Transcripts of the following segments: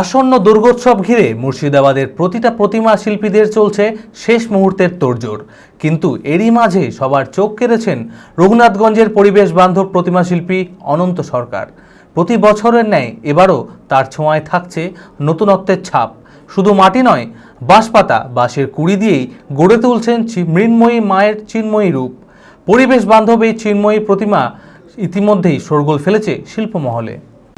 আসন্ন দুর্গোৎসব ঘিরে মুর্শিদাবাদের প্রতিটা প্রতিমা শিল্পীদের চলছে শেষ মুহূর্তের তোড়জোড়। কিন্তু এরই মাঝে সবার চোখ কেড়েছেন রঘুনাথগঞ্জের পরিবেশ বান্ধব প্রতিমা শিল্পী অনন্ত সরকার। প্রতি বছরের ন্যায় এবারও তার ছোঁয়ায় থাকছে নতুনত্বের ছাপ। শুধু মাটি নয়, বাঁশপাতা, বাঁশের কুড়ি দিয়েই গড়ে তুলছেন মৃন্ময়ী মায়ের চিন্ময়ী রূপ। পরিবেশ বান্ধব এই চিন্ময়ী প্রতিমা ইতিমধ্যেই শোরগোল ফেলেছে শিল্পমহলে।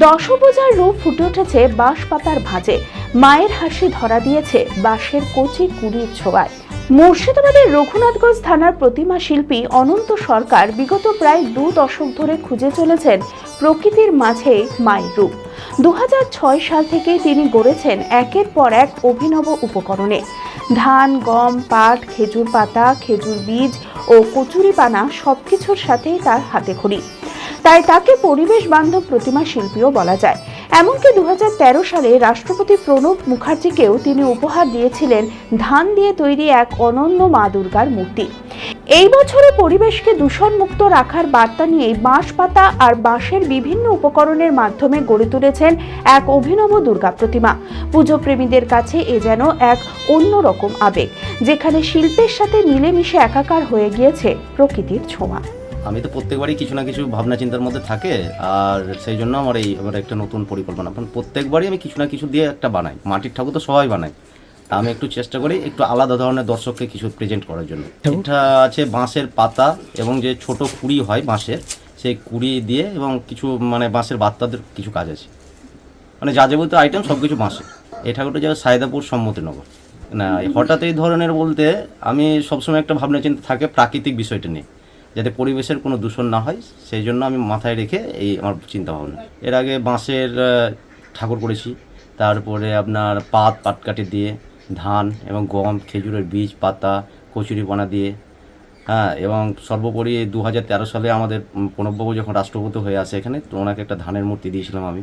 দশভুজার রূপ ফুটে উঠেছে বাঁশ পাতার ভাঁজে। মায়ের হাসি ধরা দিয়েছে বাঁশের কচি কুড়ির ছোঁয়ায়। মুর্শিদাবাদের রঘুনাথগঞ্জ থানার প্রতিমা শিল্পী অনন্ত সরকার বিগত প্রায় দু দশক ধরে খুঁজে চলেছেন প্রকৃতির মাঝে মায়ের রূপ। দু হাজার ছয় সাল থেকে তিনি গড়েছেন একের পর এক অভিনব উপকরণে। ধান, গম, পাট, খেজুর পাতা, খেজুর বীজ ও কচুরি পানা সবকিছুর সাথেই তার হাতে খড়ি তাই তাকে পরিবেশ বান্ধব প্রতিমা শিল্পীও বলা যায়। এমনকি দু হাজার তেরো সালে রাষ্ট্রপতি প্রণব মুখার্জিকেও তিনি উপহার দিয়েছিলেন ধান দিয়ে তৈরি এক অনন্য মা দুর্গার মূর্তি। এই বছরে পরিবেশকে দূষণমুক্ত রাখার বার্তা নিয়ে বাঁশ পাতা আর বাঁশের বিভিন্ন উপকরণের মাধ্যমে গড়ে তুলেছেন এক অভিনব দুর্গা প্রতিমা। পুজো প্রেমীদের কাছে এ যেন এক অন্যরকম আবেগ, যেখানে শিল্পের সাথে মিলেমিশে একাকার হয়ে গিয়েছে প্রকৃতির ছোঁয়া। আমি তো প্রত্যেকবারই কিছু না কিছু ভাবনা চিন্তার মধ্যে থাকে আর সেই জন্য আমার এই আমার একটা নতুন পরিকল্পনা। প্রত্যেকবারই আমি কিছু না কিছু দিয়ে একটা বানাই। মাটির ঠাকুর তো সবাই বানায়। তা আমি একটু চেষ্টা করি একটু আলাদা ধরনের দর্শককে কিছু প্রেজেন্ট করার জন্য। এটা আছে বাঁশের পাতা এবং যে ছোট কুড়ি হয় বাঁশের সেই কুড়ি দিয়ে এবং কিছু মানে বাঁশের বাত্তাদের কিছু কাজ আছে। মানে যা যাবতীয় আইটেম সব কিছু বাঁশের। এই ঠাকুরটা যাবে সায়দাপুর সম্মতিনগর। না হঠাৎ এই ধরনের বলতে আমি সবসময় একটা ভাবনা চিন্তা থাকে প্রাকৃতিক বিষয়টা নিয়ে। যাতে পরিবেশের কোনো দূষণ না হয়, সেই জন্য আমি মাথায় রেখে এই আমার চিন্তা ভাবনা এর আগে বাঁশের ঠাকুর করেছি। তারপরে আপনার পাত পাটকাঠি দিয়ে, ধান এবং গম, খেজুরের বীজ, পাতা কচুরিপানা দিয়ে হ্যাঁ এবং সর্বোপরি দু হাজার তেরো সালে আমাদের প্রণববাবু যখন রাষ্ট্রপতি হয়ে আসে এখানে, তো ওনাকে একটা ধানের মূর্তি দিয়েছিলাম আমি।